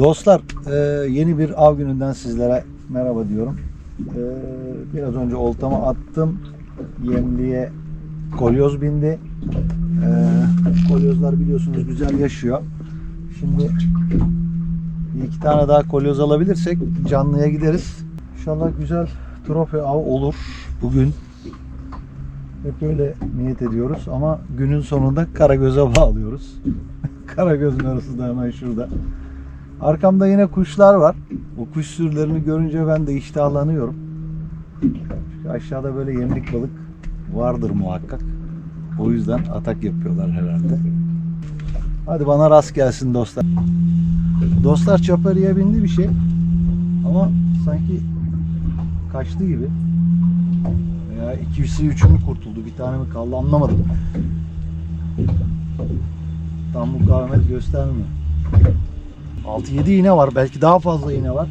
Dostlar e, yeni bir av gününden sizlere merhaba diyorum. E, biraz önce oltama attım. Yemliğe kolyoz bindi. E, kolyozlar biliyorsunuz güzel yaşıyor. Şimdi iki tane daha kolyoz alabilirsek canlıya gideriz. İnşallah güzel trofe av olur bugün. Hep öyle niyet ediyoruz ama günün sonunda Karagöz'e bağlıyoruz. Karagöz'ün arası da hemen şurada. Arkamda yine kuşlar var. O kuş sürülerini görünce ben de iştahlanıyorum. Çünkü aşağıda böyle yemlik balık vardır muhakkak. O yüzden atak yapıyorlar herhalde. Hadi bana rast gelsin dostlar. Dostlar çapariye bindi bir şey. Ama sanki kaçtı gibi. Veya ikisi üçü mü kurtuldu? Bir tane mi kaldı anlamadım. Tam mukavemet göstermiyor. 6-7 iğne var. Belki daha fazla iğne var.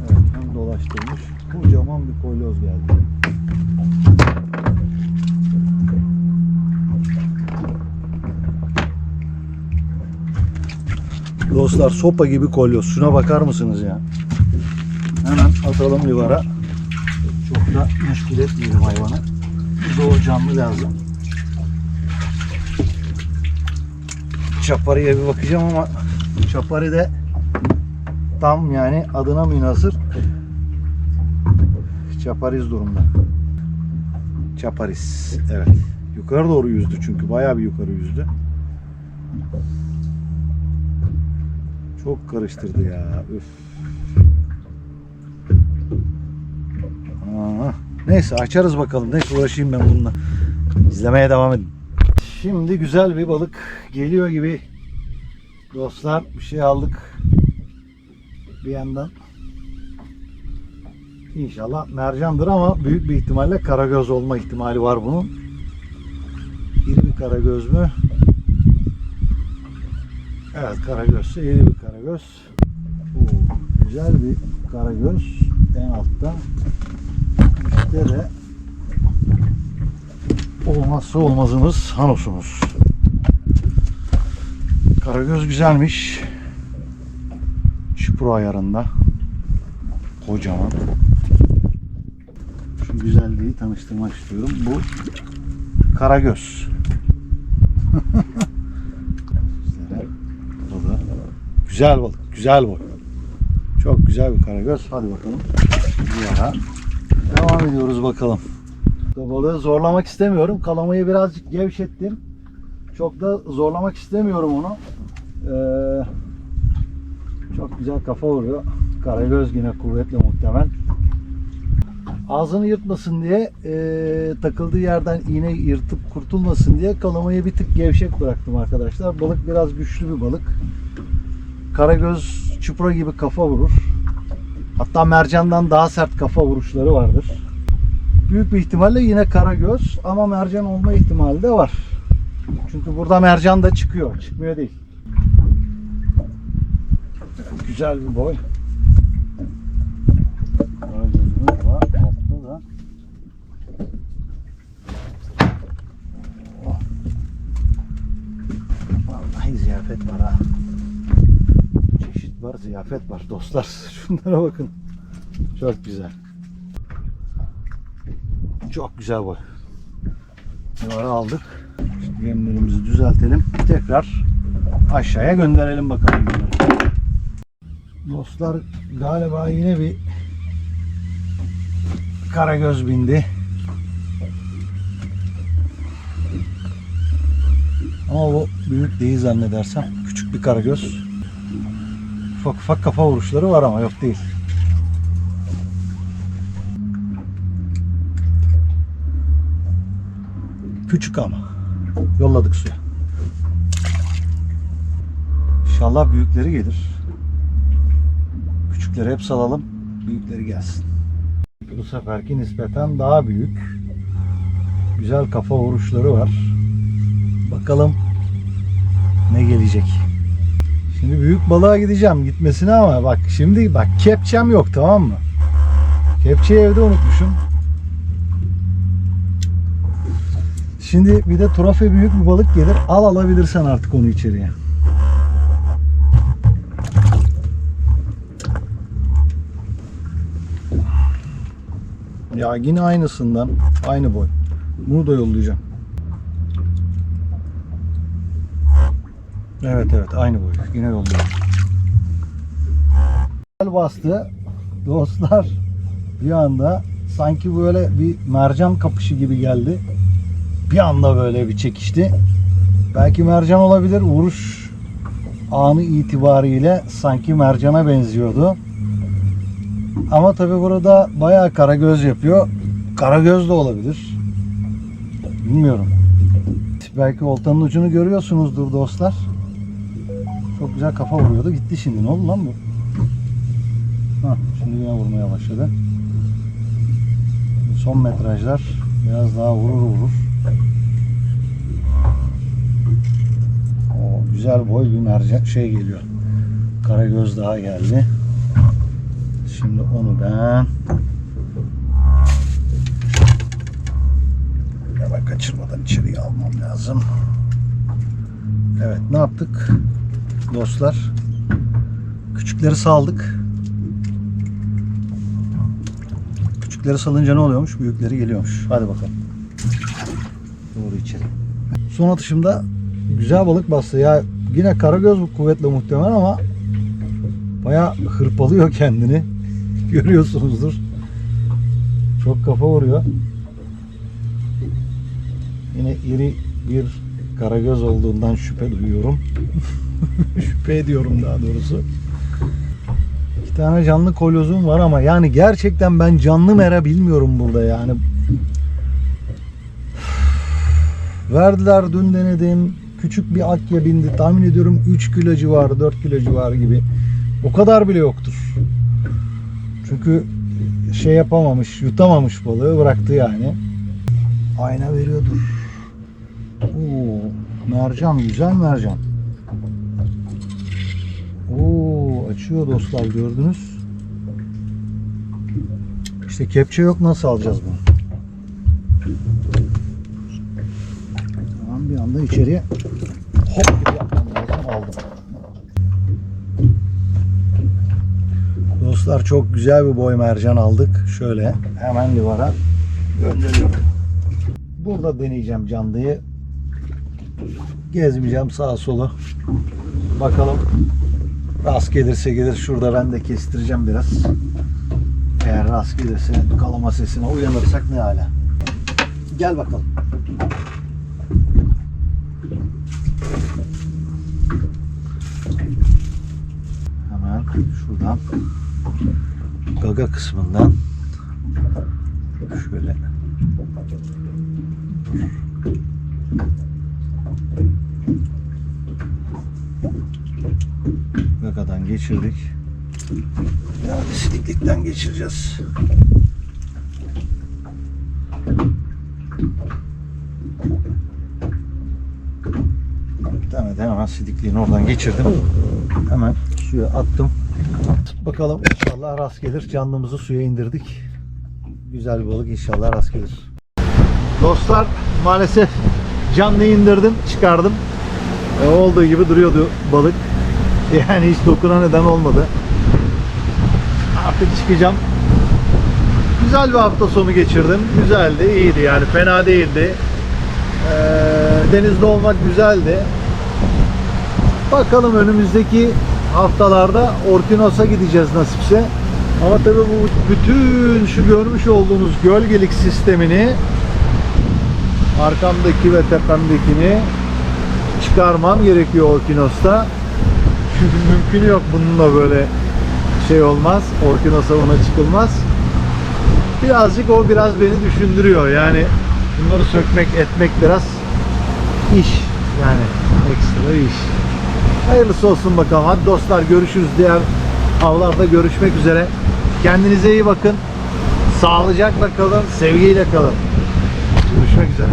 Evet, hem dolaştırmış. Kocaman bir kolyoz geldi. Dostlar sopa gibi kolyoz. Şuna bakar mısınız ya? Hemen atalım livara. Çok da meşgul etmeyelim hayvanı. O canlı lazım. Çapari'ye bir bakacağım ama Çapari de tam yani adına münasır Çapariz durumda. Çaparis. Evet. Yukarı doğru yüzdü çünkü. Bayağı bir yukarı yüzdü. Çok karıştırdı ya. Üf. Aa, neyse açarız bakalım. Neyse uğraşayım ben bununla. İzlemeye devam edin. Şimdi güzel bir balık geliyor gibi. Dostlar bir şey aldık. Bir yandan. İnşallah mercandır ama büyük bir ihtimalle karagöz olma ihtimali var bunun. İri bir karagöz mü? Evet karagözse iri bir karagöz. Oo, güzel bir karagöz. En altta. Üstte de olmazsa olmazımız hanosumuz. Karagöz güzelmiş. Şipro ayarında. Kocaman. Şu güzelliği tanıştırmak istiyorum. Bu Karagöz. Burada güzel balık, güzel balık. Çok güzel bir karagöz. Hadi bakalım. Bir ara. Devam ediyoruz bakalım. Balığı zorlamak istemiyorum. Kalamayı birazcık gevşettim. Çok da zorlamak istemiyorum onu. Ee, çok güzel kafa vuruyor. Karagöz yine kuvvetli muhtemel. Ağzını yırtmasın diye e, takıldığı yerden iğne yırtıp kurtulmasın diye kalamayı bir tık gevşek bıraktım arkadaşlar. Balık biraz güçlü bir balık. Karagöz çupra gibi kafa vurur. Hatta mercandan daha sert kafa vuruşları vardır. Büyük bir ihtimalle yine karagöz ama mercan olma ihtimali de var. Çünkü burada mercan da çıkıyor. Çıkmıyor değil. Güzel bir boy. Vallahi ziyafet var ha. Çeşit var, ziyafet var dostlar. Şunlara bakın. Çok güzel. Çok güzel boy. Bunları aldık. Şimdi yemlerimizi düzeltelim. Tekrar aşağıya gönderelim bakalım. Dostlar galiba yine bir karagöz bindi. Ama bu büyük değil zannedersem. Küçük bir karagöz. Ufak ufak kafa vuruşları var ama yok değil. Küçük ama. Yolladık suya. İnşallah büyükleri gelir. Küçükleri hep salalım. Büyükleri gelsin. Bu seferki nispeten daha büyük. Güzel kafa vuruşları var. Bakalım ne gelecek. Şimdi büyük balığa gideceğim gitmesine ama bak şimdi bak kepçem yok tamam mı? Kepçeyi evde unutmuşum. Şimdi bir de trofe büyük bir balık gelir. Al alabilirsen artık onu içeriye. Ya yine aynısından aynı boy. Bunu da yollayacağım. Evet evet aynı boy. Yine yolluyorum. Güzel bastı. Dostlar bir anda sanki böyle bir mercan kapışı gibi geldi. Bir anda böyle bir çekişti. Belki mercan olabilir. Vuruş anı itibariyle sanki mercana benziyordu. Ama tabi burada bayağı karagöz yapıyor. Karagöz de olabilir. Bilmiyorum. Belki oltanın ucunu görüyorsunuzdur dostlar. Çok güzel kafa vuruyordu. Gitti şimdi. Ne oldu lan bu? Hah, şimdi yine vurmaya başladı. Son metrajlar biraz daha vurur vurur. Güzel boy bir mercan şey geliyor. Karagöz daha geldi. Şimdi onu ben hemen kaçırmadan içeriye almam lazım. Evet ne yaptık? Dostlar küçükleri saldık. Küçükleri salınca ne oluyormuş? Büyükleri geliyormuş. Hadi bakalım. Doğru içeri. Son atışımda güzel balık bastı. Ya yine karagöz bu kuvvetle muhtemelen ama bayağı hırpalıyor kendini. Görüyorsunuzdur. Çok kafa vuruyor. Yine iri bir karagöz olduğundan şüphe duyuyorum. şüphe ediyorum daha doğrusu. İki tane canlı kolyozum var ama yani gerçekten ben canlı mera bilmiyorum burada yani. Verdiler dün denedim. Küçük bir akya bindi. Tahmin ediyorum 3 kilo civarı, 4 kilo civarı gibi. O kadar bile yoktur. Çünkü şey yapamamış, yutamamış balığı bıraktı yani. Ayna veriyordur. Oo, mercan, güzel mercan. Oo, açıyor dostlar gördünüz. İşte kepçe yok nasıl alacağız bunu? Tamam bir anda içeriye hop gibi yapmam lazım aldım. Dostlar çok güzel bir boy mercan aldık. Şöyle hemen livara gönderiyorum. Burada deneyeceğim canlıyı. Gezmeyeceğim sağa sola. Bakalım rast gelirse gelir. Şurada ben de kestireceğim biraz. Eğer rast gelirse kalama sesine uyanırsak ne hala. Gel bakalım. Hemen şuradan gaga kısmından şöyle gagadan geçirdik. Yani siliklikten geçireceğiz. Evet hemen sidikliğini oradan geçirdim. Hemen suya attım. Bakalım inşallah rast gelir. Canlımızı suya indirdik. Güzel balık inşallah rast gelir. Dostlar maalesef canlıyı indirdim, çıkardım. E, olduğu gibi duruyordu balık. Yani hiç dokuna neden olmadı. Artık çıkacağım. Güzel bir hafta sonu geçirdim. Güzeldi, iyiydi yani fena değildi. Ee, denizde olmak güzeldi. Bakalım önümüzdeki haftalarda Orkinos'a gideceğiz nasipse. Ama tabii bu bütün şu görmüş olduğunuz gölgelik sistemini arkamdaki ve tepemdekini çıkarmam gerekiyor Orkinos'ta. Çünkü mümkün yok bununla böyle şey olmaz. Orkinos'a ona çıkılmaz. Birazcık o biraz beni düşündürüyor. Yani bunları sökmek etmek biraz iş. Yani ekstra iş. Hayırlısı olsun bakalım. Hadi dostlar görüşürüz. Diğer avlarda görüşmek üzere. Kendinize iyi bakın. Sağlıcakla kalın. Sevgiyle kalın. Görüşmek üzere.